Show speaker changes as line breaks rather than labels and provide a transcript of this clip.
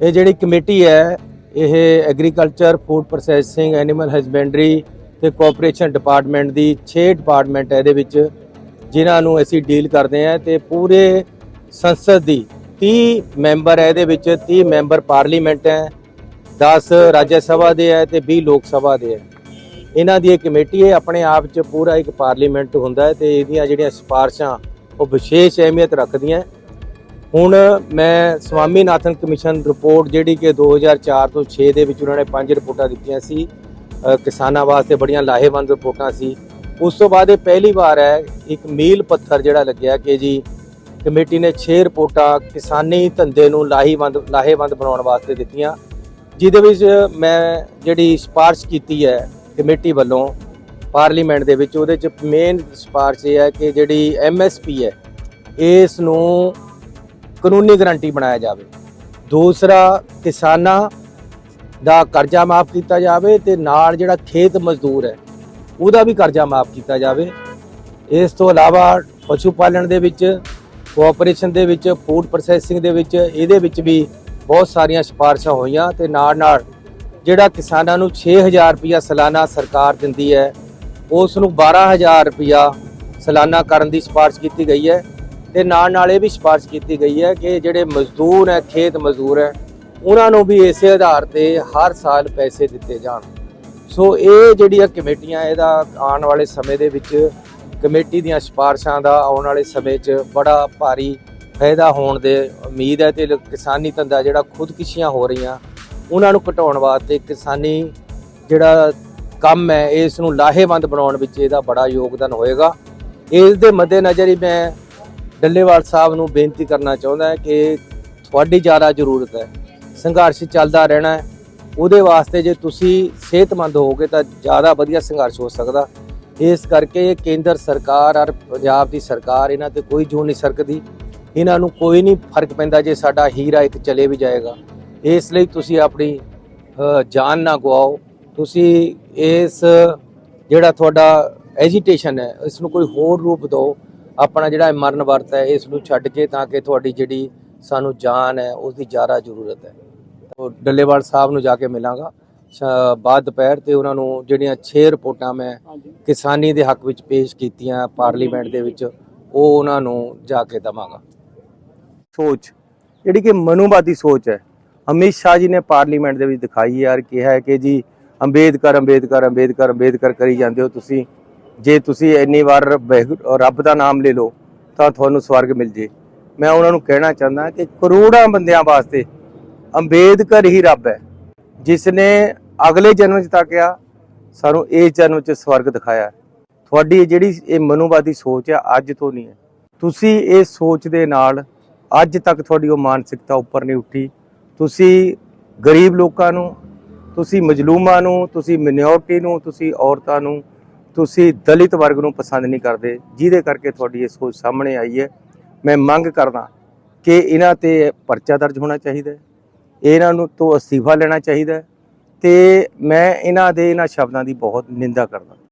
ਇਹ ਜਿਹੜੀ ਕਮੇਟੀ ਹੈ, ਇਹ agriculture food processing animal husbandry ਤੇ ਕੋਆਪਰੇਸ਼ਨ ਡਿਪਾਰਟਮੈਂਟ ਦੀ 6 ਡਿਪਾਰਟਮੈਂਟ ਹੈ ਇਹਦੇ ਵਿੱਚ, ਜਿਨ੍ਹਾਂ ਨੂੰ ਅਸੀਂ ਡੀਲ ਕਰਦੇ ਹਾਂ ਤੇ ਪੂਰੇ ਸੰਸਦ ਦੀ 30 ਮੈਂਬਰ ਹੈ ਇਹਦੇ ਵਿੱਚ 30 ਮੈਂਬਰ ਪਾਰਲੀਮੈਂਟ ਹੈ 10 ਰਾਜ ਸਭਾ ਦੇ ਹੈ ਤੇ 20 ਲੋਕ ਸਭਾ ਦੇ ਹੈ। ਇਹਨਾਂ ਦੀ ਇਹ ਕਮੇਟੀ ਹੈ, ਆਪਣੇ ਆਪ 'ਚ ਪੂਰਾ ਇੱਕ ਪਾਰਲੀਮੈਂਟ ਹੁੰਦਾ ਹੈ ਤੇ ਇਹਦੀਆਂ ਜਿਹੜੀਆਂ ਸਿਫਾਰਸ਼ਾਂ, ਉਹ ਵਿਸ਼ੇਸ਼ ਅਹਿਮੀਅਤ ਰੱਖਦੀਆਂ ਹੁਣ ਮੈਂ ਸਵਾਮੀਨਾਥਨ ਕਮਿਸ਼ਨ ਰਿਪੋਰਟ ਜਿਹੜੀ ਕਿ 2004 ਤੋਂ 6 ਦੇ ਵਿੱਚ ਉਹਨਾਂ ਨੇ ਪੰਜ ਰਿਪੋਰਟਾਂ ਦਿੱਤੀਆਂ ਸੀ ਕਿਸਾਨਾਂ ਵਾਸਤੇ ਬੜੀਆਂ ਲਾਹੇਵੰਦ ਰਿਪੋਰਟਾਂ ਸੀ। ਉਸ ਤੋਂ ਬਾਅਦ ਇਹ ਪਹਿਲੀ ਵਾਰ ਹੈ, ਇੱਕ ਮੀਲ ਪੱਥਰ ਜਿਹੜਾ ਲੱਗਿਆ ਕਿ ਜੀ ਕਮੇਟੀ ਨੇ 6 ਰਿਪੋਰਟਾਂ ਕਿਸਾਨੀ ਧੰਦੇ ਨੂੰ ਲਾਹੇਵੰਦ ਲਾਹੇਵੰਦ ਬਣਾਉਣ ਵਾਸਤੇ ਦਿੱਤੀਆਂ। ਜਿਹਦੇ ਵਿੱਚ ਮੈਂ ਜਿਹੜੀ ਸਿਫਾਰਿਸ਼ ਕੀਤੀ ਹੈ ਕਮੇਟੀ ਵੱਲੋਂ ਪਾਰਲੀਮੈਂਟ ਦੇ ਵਿੱਚ, ਉਹਦੇ ਚ ਮੇਨ ਸਿਫਾਰਿਸ਼ ਇਹ ਹੈ ਕਿ ਜਿਹੜੀ ਐਮਐਸਪੀ ਹੈ, ਇਸ ਨੂੰ ਕਾਨੂੰਨੀ ਗਾਰੰਟੀ ਬਣਾਇਆ ਜਾਵੇ। ਦੂਸਰਾ, ਕਿਸਾਨਾਂ ਦਾ ਕਰਜ਼ਾ ਮਾਫ ਕੀਤਾ ਜਾਵੇ ਤੇ ਨਾਲ ਜਿਹੜਾ ਖੇਤ ਮਜ਼ਦੂਰ ਹੈ, ਉਹਦਾ ਵੀ ਕਰਜ਼ਾ ਮਾਫ ਕੀਤਾ ਜਾਵੇ। ਇਸ ਤੋਂ ਇਲਾਵਾ ਪਸ਼ੂ ਪਾਲਣ ਦੇ ਵਿੱਚ, ਕੋਆਪਰੇਸ਼ਨ ਦੇ ਵਿੱਚ, ਫੂਡ ਪ੍ਰੋਸੈਸਿੰਗ ਦੇ ਵਿੱਚ, ਇਹਦੇ ਵਿੱਚ ਵੀ ਬਹੁਤ ਸਾਰੀਆਂ ਸਿਫਾਰਸ਼ਾਂ ਹੋਈਆਂ ਤੇ ਨਾਲ ਨਾਲ ਜਿਹੜਾ ਕਿਸਾਨਾਂ ਨੂੰ 6000 ਰੁਪਇਆ ਸਾਲਾਨਾ ਸਰਕਾਰ ਦਿੰਦੀ ਹੈ, ਉਸ ਨੂੰ 12000 ਰੁਪਇਆ ਸਾਲਾਨਾ ਕਰਨ ਦੀ ਸਿਫਾਰਸ਼ ਕੀਤੀ ਗਈ ਹੈ। ਤੇ ਨਾਲ ਨਾਲ ਇਹ ਵੀ ਸਿਫਾਰਿਸ਼ ਕੀਤੀ ਗਈ ਹੈ ਕਿ ਜਿਹੜੇ ਮਜ਼ਦੂਰ ਹੈ, ਖੇਤ ਮਜ਼ਦੂਰ ਹੈ, ਉਹਨਾਂ ਨੂੰ ਵੀ ਇਸੇ ਆਧਾਰ ਤੇ ਹਰ ਸਾਲ ਪੈਸੇ ਦਿੱਤੇ ਜਾਣ। ਸੋ ਇਹ ਜਿਹੜੀਆਂ ਕਮੇਟੀਆਂ ਇਹਦਾ ਆਉਣ ਵਾਲੇ ਸਮੇਂ ਦੇ ਵਿੱਚ ਕਮੇਟੀ ਦੀਆਂ ਸਿਫਾਰਸ਼ਾਂ ਦਾ ਆਉਣ ਵਾਲੇ ਸਮੇਂ 'ਚ ਬੜਾ ਭਾਰੀ ਫਾਇਦਾ ਹੋਣ ਦੇ ਉਮੀਦ ਹੈ ਤੇ ਕਿਸਾਨੀ ਧੰਦਾ ਜਿਹੜਾ ਖੁਦਕੁਸ਼ੀਆਂ ਹੋ ਰਹੀਆਂ, ਉਹਨਾਂ ਨੂੰ ਘਟਾਉਣ ਵਾਸਤੇ ਕਿਸਾਨੀ ਜਿਹੜਾ ਕੰਮ ਹੈ, ਇਸ ਨੂੰ ਲਾਹੇਵੰਦ ਬਣਾਉਣ ਵਿੱਚ ਇਹਦਾ ਬੜਾ ਯੋਗਦਾਨ ਹੋਏਗਾ। ਇਸ ਦੇ ਮੱਦੇਨਜ਼ਰ ਹੀ ਮੈਂ ਡੱਲੇਵਾਲ ਸਾਹਿਬ ਨੂੰ ਬੇਨਤੀ ਕਰਨਾ ਚਾਹੁੰਦਾ ਹਾਂ ਕਿ ਤੁਹਾਡੀ ਜ਼ਿਆਦਾ ਜ਼ਰੂਰਤ ਹੈ, ਸੰਘਰਸ਼ ਚੱਲਦਾ ਰਹਿਣਾ ਹੈ। ਉਹਦੇ ਵਾਸਤੇ ਜੇ ਤੁਸੀਂ ਸਿਹਤਮੰਦ ਹੋਗੇ ਤਾਂ ਜ਼ਿਆਦਾ ਵਧੀਆ ਸੰਘਰਸ਼ ਹੋ ਸਕਦਾ। ਇਸ ਕਰਕੇ ਕੇਂਦਰ ਸਰਕਾਰ ਔਰ ਪੰਜਾਬ ਦੀ ਸਰਕਾਰ ਇਹਨਾਂ ਤੇ ਕੋਈ ਜੂ ਨਹੀਂ ਸਰਕਦੀ। ਇਹਨਾਂ ਨੂੰ ਕੋਈ ਨਹੀਂ ਫ਼ਰਕ ਪੈਂਦਾ ਜੇ ਸਾਡਾ ਹੀਰਾ ਇੱਕ ਚਲੇ ਵੀ ਜਾਏਗਾ। ਇਸ ਲਈ ਤੁਸੀਂ ਆਪਣੀ ਜਾਨ ਨਾ ਗਵਾਓ ਤੁਸੀਂ ਇਸ ਜਿਹੜਾ ਤੁਹਾਡਾ ਐਜੀਟੇਸ਼ਨ ਹੈ, ਇਸ ਨੂੰ ਕੋਈ ਹੋਰ ਰੂਪ ਦਿਓ। ਆਪਣਾ ਜਿਹੜਾ ਮਰਨ ਵਰਤ ਹੈ ਇਸ ਨੂੰ ਛੱਡ ਕੇ ਤਾਂ ਕਿ ਤੁਹਾਡੀ ਜਿਹੜੀ ਸਾਨੂੰ ਜਾਨ ਹੈ ਉਸ ਦੀ ਜ਼ਿਆਦਾ ਜ਼ਰੂਰਤ ਹੈ। ਉਹ ਡੱਲੇਵਾਲ ਸਾਹਿਬ ਨੂੰ ਜਾ ਕੇ ਮਿਲਾਂਗਾ। ਬਾਅਦ ਦੁਪਹਿਰ ਤੇ ਉਹਨਾਂ ਨੂੰ ਜਿਹੜੀਆਂ 6 ਰਿਪੋਰਟਾਂ ਮੈਂ ਕਿਸਾਨੀ ਦੇ ਹੱਕ ਵਿੱਚ ਪੇਸ਼ ਕੀਤੀਆਂ ਪਾਰਲੀਮੈਂਟ ਦੇ ਵਿੱਚ ਉਹ ਉਹਨਾਂ ਨੂੰ ਜਾ ਕੇ ਦਵਾਂਗਾ। ਸੋਚ ਜਿਹੜੀ ਕਿ ਮਨੂਵਾਦੀ ਸੋਚ ਹੈ ਅਮਿਤ ਸ਼ਾਹ ਜੀ ਨੇ ਪਾਰਲੀਮੈਂਟ ਦੇ ਵਿੱਚ ਦਿਖਾਈ ਯਾਰ ਕਿਹਾ ਹੈ ਕਿ ਜੀ ਅੰਬੇਦਕਰ ਅੰਬੇਦਕਰ ਅੰਬੇਦਕਰ ਅੰਬੇਦਕਰ ਕਰੀ ਜਾਂਦੇ ਹੋ ਤੁਸੀਂ। ਜੇ ਤੁਸੀਂ ਇੰਨੀ ਵਾਰ ਵਾਹਿਗੁਰੂ- ਰੱਬ ਦਾ ਨਾਮ ਲੈ ਲਓ, ਤਾਂ ਤੁਹਾਨੂੰ ਸਵਰਗ ਮਿਲ ਜੇ। ਮੈਂ ਉਹਨਾਂ ਨੂੰ ਕਹਿਣਾ ਚਾਹੁੰਦਾ ਕਿ ਕਰੋੜਾਂ ਬੰਦਿਆਂ ਵਾਸਤੇ ਅੰਬੇਦਕਰ ਹੀ ਰੱਬ ਹੈ। ਜਿਸ ਨੇ ਅਗਲੇ ਜਨਮ 'ਚ ਤਾਂ ਕਿਹਾ, ਸਾਨੂੰ ਇਸ ਜਨਮ 'ਚ ਸਵਰਗ ਦਿਖਾਇਆ। ਤੁਹਾਡੀ ਇਹ ਜਿਹੜੀ ਇਹ ਮਨੋਵਾਦੀ ਸੋਚ ਹੈ, ਅੱਜ ਤੋਂ ਨਹੀਂ ਹੈ। ਤੁਸੀਂ ਇਹ ਸੋਚ ਦੇ ਨਾਲ ਅੱਜ ਤੱਕ ਤੁਹਾਡੀ ਉਹ ਮਾਨਸਿਕਤਾ ਉੱਪਰ ਨਹੀਂ ਉੱਠੀ। ਤੁਸੀਂ ਗਰੀਬ ਲੋਕਾਂ ਨੂੰ, ਤੁਸੀਂ ਮਜਲੂਮਾਂ ਨੂੰ, ਤੁਸੀਂ ਮਿਨੋਰਟੀ ਨੂੰ, ਤੁਸੀਂ ਔਰਤਾਂ ਨੂੰ ਤੁਸੀਂ ਦਲਿਤ ਵਰਗ ਨੂੰ ਪਸੰਦ ਨਹੀਂ ਕਰਦੇ, ਜਿਹਦੇ ਕਰਕੇ ਤੁਹਾਡੀ ਇਹ ਸੋਚ ਸਾਹਮਣੇ ਆਈ ਹੈ। ਮੈਂ ਮੰਗ ਕਰਦਾ ਕਿ ਇਹਨਾਂ ਤੇ ਪਰਚਾ ਦਰਜ ਹੋਣਾ ਚਾਹੀਦਾ ਇਹਨਾਂ ਨੂੰ ਤੋਂ ਅਸਤੀਫਾ ਲੈਣਾ ਚਾਹੀਦਾ ਹੈ। ਤੇ ਮੈਂ ਇਹਨਾਂ ਦੇ, ਇਹਨਾਂ ਸ਼ਬਦਾਂ ਦੀ ਬਹੁਤ ਨਿੰਦਾ ਕਰਦਾ।